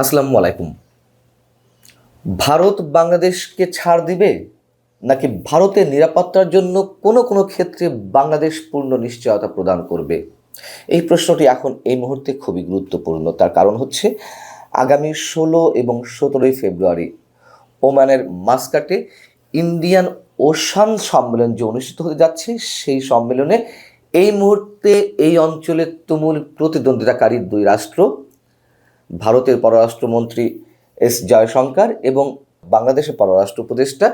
আসসালামু আলাইকুম। ভারত বাংলাদেশকে ছাড় দিবে নাকি ভারতের নিরাপত্তার জন্য কোনো কোনো ক্ষেত্রে বাংলাদেশ পূর্ণ নিশ্চয়তা প্রদান করবে? এই প্রশ্নটি এখন এই মুহূর্তে খুবই গুরুত্বপূর্ণ। তার কারণ হচ্ছে, আগামী ষোলো এবং সতেরোই ফেব্রুয়ারি ওমানের মাস্কাটে ইন্ডিয়ান ওশান সম্মেলন যে অনুষ্ঠিত হতে যাচ্ছে, সেই সম্মেলনে এই মুহূর্তে এই অঞ্চলের তুমুল প্রতিদ্বন্দ্বিতাকারী দুই রাষ্ট্র ভারতের পররাষ্ট্রমন্ত্রী এস জয়শঙ্কর এবং বাংলাদেশের পররাষ্ট্র উপদেষ্টা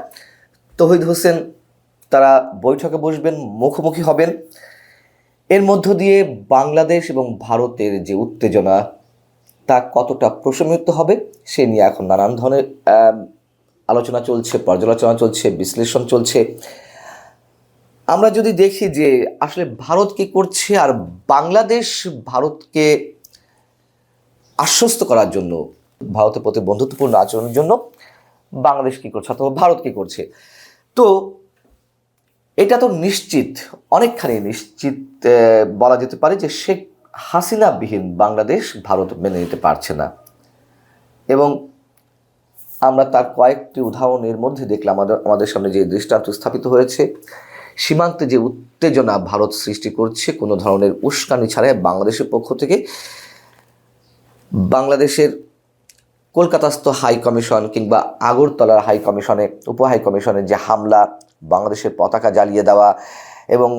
তহিদ হোসেন, তারা বৈঠকে বসবেন, মুখোমুখি হবেন। এর মধ্য দিয়ে বাংলাদেশ এবং ভারতের যে উত্তেজনা, তা কতটা প্রশমিত হবে, সে নিয়ে এখন নানান ধরনের আলোচনা চলছে, পর্যালোচনা চলছে, বিশ্লেষণ চলছে। আমরা যদি দেখি যে আসলে ভারত কি করছে আর বাংলাদেশ ভারতকে আশ্বস্ত করার জন্য, ভারতের প্রতি বন্ধুত্বপূর্ণ আচরণের জন্য বাংলাদেশ কি করছে অথবা ভারত কি করছে? তো, এটা তো নিশ্চিত, অনেকখানি নিশ্চিত বলা যেতে পারে যে শেখ হাসিনাবিহীন বাংলাদেশ ভারত মেনে নিতে পারছে না। এবং আমরা তার কয়েকটি উদাহরণের মধ্যে দেখলাম, আমাদের আমাদের সামনে যে দৃষ্টান্ত স্থাপিত হয়েছে, সীমান্তে যে উত্তেজনা ভারত সৃষ্টি করছে, কোনো ধরনের উস্কানি ছাড়াই বাংলাদেশের পক্ষ থেকে বাংলাদেশের কলকাতাস্থ হাই কমিশন কিংবা আগরতলার হাই কমিশনে, উপ হাই কমিশনের যে হামলা, বাংলাদেশের পতাকা জ্বালিয়ে দেওয়া এবং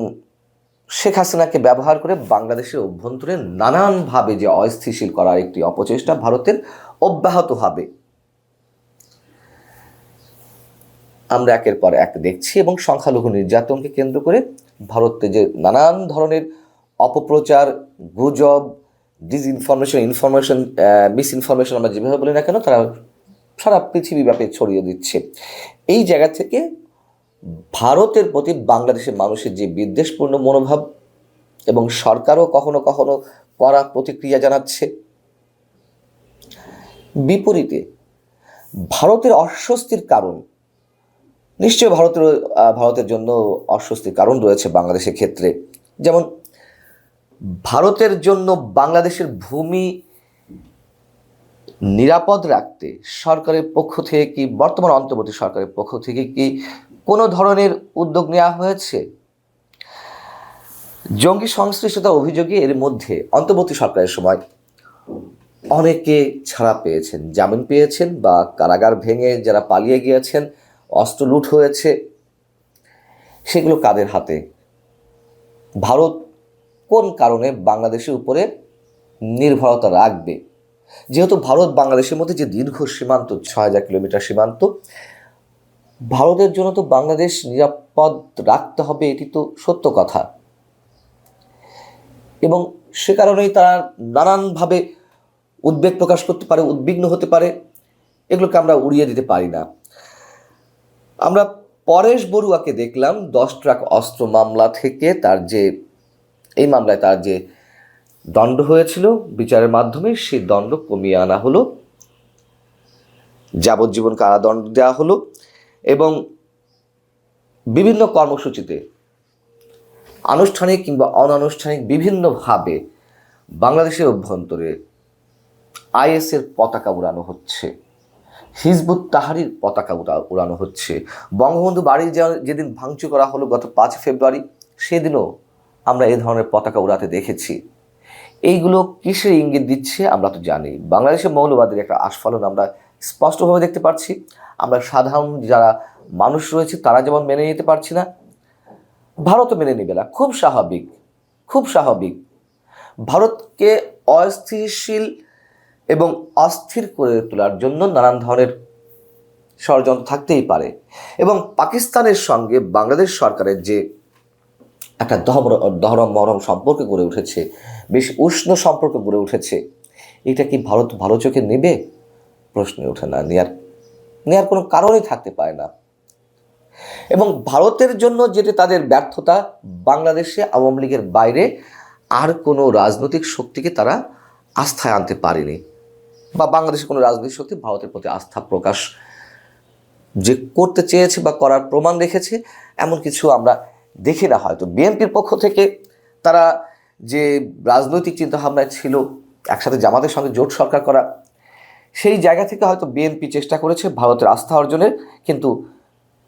শেখ হাসিনাকে ব্যবহার করে বাংলাদেশের অভ্যন্তরে নানানভাবে যে অস্থিতিশীল করার একটি অপচেষ্টা ভারতের অব্যাহত হবে। আমরা একের পর এক দেখছি এবং সংখ্যালঘু নির্যাতনকে কেন্দ্র করে ভারতে যে নানান ধরনের অপপ্রচার, গুজব ডিসইনফরমেশন ইনফরমেশন মিস ইনফরমেশন আমরা যেভাবে বলি না কেন, তারা সারা পৃথিবীব্যাপী ছড়িয়ে দিচ্ছে। এই জায়গা থেকে ভারতের প্রতি বাংলাদেশের মানুষের যে বিদ্বেষপূর্ণ মনোভাব এবং সরকারও কখনো কখনো কড়া প্রতিক্রিয়া জানাচ্ছে, বিপরীতে ভারতের অস্বস্তির কারণ, নিশ্চয়ই ভারতের ভারতের জন্য অস্বস্তির কারণ রয়েছে বাংলাদেশের ক্ষেত্রে। যেমন ভারতের জন্য বাংলাদেশের ভূমি নিরাপদ রাখতে সরকারের পক্ষ থেকে কি, বর্তমান অন্তর্বর্তী সরকারের পক্ষ থেকে কি কোনো ধরনের উদ্যোগ নেওয়া হয়েছে? জঙ্গি সংশ্লিষ্টতা অভিযোগে এর মধ্যে অন্তর্বর্তী সরকারের সময় অনেকে ছাড়া পেয়েছেন, জামিন পেয়েছেন বা কারাগার ভেঙে যারা পালিয়ে গিয়েছেন, অস্ত্র লুট হয়েছে। সেগুলো কাদের হাতে? ভারত কোন কারণে বাংলাদেশের উপরে নির্ভরতা রাখবে? যেহেতু ভারত বাংলাদেশের মধ্যে যে দীর্ঘ সীমান্ত, ছয় হাজার কিলোমিটার সীমান্ত, ভারতের জন্য তো বাংলাদেশ নিরাপদ রাখতে হবে, এটি তো সত্য কথা। এবং সে কারণেই তারা নানানভাবে উদ্বেগ প্রকাশ করতে পারে, উদ্বিগ্ন হতে পারে, এগুলোকে আমরা উড়িয়ে দিতে পারি না। আমরা পরেশ বড়ুয়াকে দেখলাম, দশ ট্রাক অস্ত্র মামলা থেকে তার যে এই মামলায় তার যে দণ্ড হয়েছিল বিচারের মাধ্যমে, সেই দণ্ড কমিয়ে আনা হলো। যাবজ্জীবন কারাদণ্ড দেওয়া হলো এবং বিভিন্ন কর্মসূচিতে আনুষ্ঠানিক কিংবা অনানুষ্ঠানিক বিভিন্নভাবে বাংলাদেশের অভ্যন্তরে আইএসের পতাকা উড়ানো হচ্ছে। হিজবুত তাহারির পতাকা উড়া- উড়ানো হচ্ছে। বঙ্গবন্ধু বাড়ি যেদিন ভাঙচুর করা হলো গত পাঁচ ফেব্রুয়ারি, সেদিনও আমরা এই ধরনের পতাকা উড়াতে দেখেছি। এইগুলো কিসের ইঙ্গিত দিচ্ছে আমরা তো জানি। বাংলাদেশের মৌলবাদের একটা আস্ফালন আমরা স্পষ্টভাবে দেখতে পাচ্ছি আমরা সাধারণ যারা মানুষ রয়েছে, তারা যেমন মেনে নিতে পারছি না, ভারতও মেনে নেবে না। খুব স্বাভাবিক খুব স্বাভাবিক। ভারতকে অস্থিতিশীল এবং অস্থির করে তোলার জন্য নানান ধরনের ষড়যন্ত্র থাকতেই পারে। এবং পাকিস্তানের সঙ্গে বাংলাদেশ সরকারের যে একটা দহর- দহরম মহরম সম্পর্ক গড়ে উঠেছে। বেশ উষ্ণ সম্পর্ক গড়ে উঠেছে। এটা কি ভারত ভালো চোখে নেবে? প্রশ্নে ওঠে না। নেয়ার নেয়ার কোনো কারণই থাকতে পারে না। এবং ভারতের জন্য যেটা তাদের ব্যর্থতা, বাংলাদেশে আওয়ামী লীগের বাইরে আর কোনো রাজনৈতিক শক্তিকে তারা আস্থায় আনতে পারেনি। বা বাংলাদেশের কোনো রাজনৈতিক শক্তি ভারতের প্রতি আস্থা প্রকাশ যে করতে চেয়েছে বা করার প্রমাণ রেখেছে, এমন কিছু আমরা দেখি না হয়তো। বিএনপির পক্ষ থেকে তারা যে রাজনৈতিক চিন্তাভাবনায় ছিল, একসাথে জামাতের সঙ্গে জোট সরকার করা, সেই জায়গা থেকে হয়তো বিএনপি চেষ্টা করেছে ভারতের আস্থা অর্জনের, কিন্তু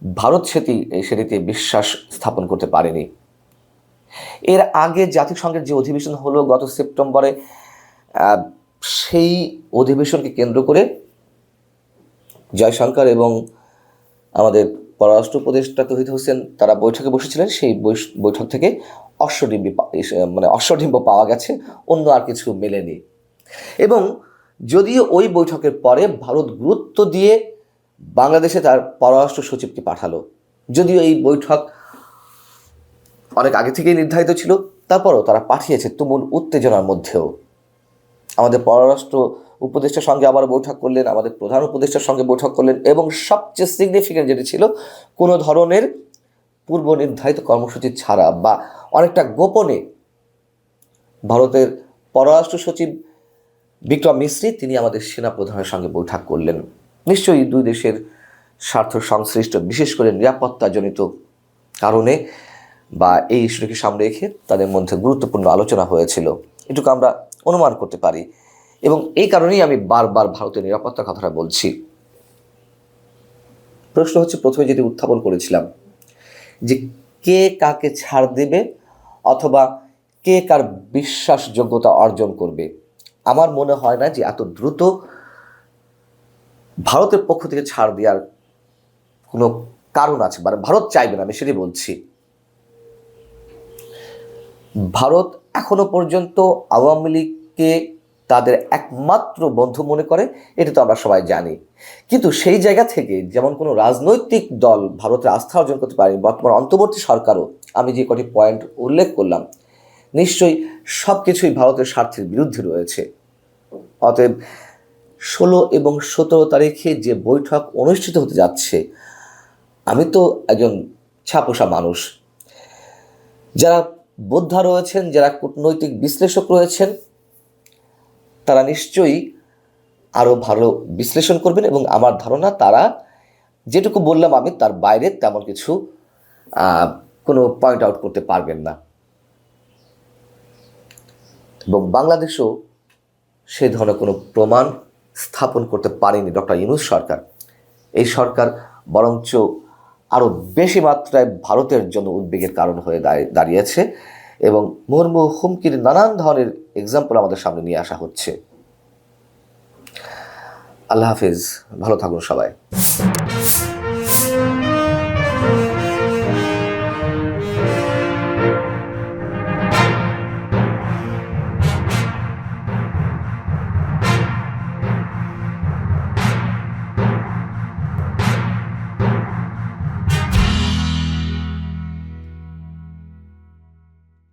ভারত সেটি, সেটিতে বিশ্বাস স্থাপন করতে পারেনি। এর আগে জাতিসংঘের যে অধিবেশন হলো গত সেপ্টেম্বরে সেই অধিবেশনকে কেন্দ্র করে জয়শঙ্কর এবং আমাদের পররাষ্ট্র উপদেষ্টা তহিদ হোসেন তারা বৈঠকে বসেছিলেন, সেই বৈঠক থেকে অশ্বডিম্বি মানে অশ্বডিম্ব পাওয়া গেছে, অন্য আর কিছু মেলেনি। এবং যদিও ওই বৈঠকের পরে ভারত গুরুত্ব দিয়ে বাংলাদেশে তার পররাষ্ট্র সচিবকে পাঠালো, যদিও এই বৈঠক অনেক আগে থেকেই নির্ধারিত ছিল, তারপরও তারা পাঠিয়েছে তুমুল উত্তেজনার মধ্যেও। আমাদের পররাষ্ট্র উপদেষ্টার সঙ্গে আবার বৈঠক করলেন, আমাদের প্রধান উপদেষ্টার সঙ্গে বৈঠক করলেন এবং সবচেয়ে সিগনিফিকেন্ট যেটি ছিল, কোনো ধরনের পূর্ব নির্ধারিত কর্মসূচি ছাড়া বা অনেকটা গোপনে ভারতের পররাষ্ট্র সচিব বিক্রম মিশ্রি তিনি আমাদের সেনা প্রধানের সঙ্গে বৈঠক করলেন। নিশ্চয়ই দুই দেশের স্বার্থ সংশ্লিষ্ট, বিশেষ করে নিরাপত্তাজনিত কারণে বা এই ইস্যুটিকে সামনে রেখে তাদের মধ্যে গুরুত্বপূর্ণ আলোচনা হয়েছিল। এটুকু আমরা অনুমান করতে পারি। এবং এই কারণেই আমি বারবার ভারতের নিরাপত্তার কথাটা বলছি। প্রশ্ন হচ্ছে, প্রথমে যেটি উত্থাপন করেছিলাম, যে কে কাকে ছাড় দেবে অথবা কে কার বিশ্বাসযোগ্যতা অর্জন করবে? আমার মনে হয় না যে এত দ্রুত ভারতের পক্ষ থেকে ছাড় দেওয়ার কোনো কারণ আছে মানে ভারত চাইবে না, আমি সেটাই বলছি। ভারত এখনও পর্যন্ত আওয়ামী লীগকে তাদের একমাত্র বন্ধু মনে করে, এটা তো আমরা সবাই জানি। কিন্তু সেই জায়গা থেকে যেমন কোনো রাজনৈতিক দল ভারতের আস্থা অর্জন করতে পারেনি, বর্তমান অন্তর্বর্তী সরকারও, আমি যে কটি পয়েন্ট উল্লেখ করলাম, নিশ্চয়ই সব কিছুই ভারতের স্বার্থের বিরুদ্ধে রয়েছে। অতএব ষোলো এবং সতেরো তারিখে যে বৈঠক অনুষ্ঠিত হতে যাচ্ছে, আমি তো একজন ছাপোষা মানুষ। যারা বোদ্ধা রয়েছেন, যারা কূটনৈতিক বিশ্লেষক রয়েছেন তারা নিশ্চয়ই আরও ভালো বিশ্লেষণ করবেন এবং আমার ধারণা তারা যেটুকু বললাম আমি, তার বাইরে তেমন কিছু কোনো পয়েন্ট আউট করতে পারবেন না। এবং বাংলাদেশও সেই ধরনের কোনো প্রমাণ স্থাপন করতে পারেনি ডক্টর ইউনুস সরকার। এই সরকার বরঞ্চ আরও বেশি মাত্রায় ভারতের জন্য উদ্বেগের কারণ হয়ে দাঁড়িয়ে- দাঁড়িয়েছে। এবং মুহুর্মুহু হুমকির নানান ধরনের এক্সাম্পল আমাদের সামনে নিয়ে আসা হচ্ছে। আল্লাহ হাফিজ, ভালো থাকুন সবাই।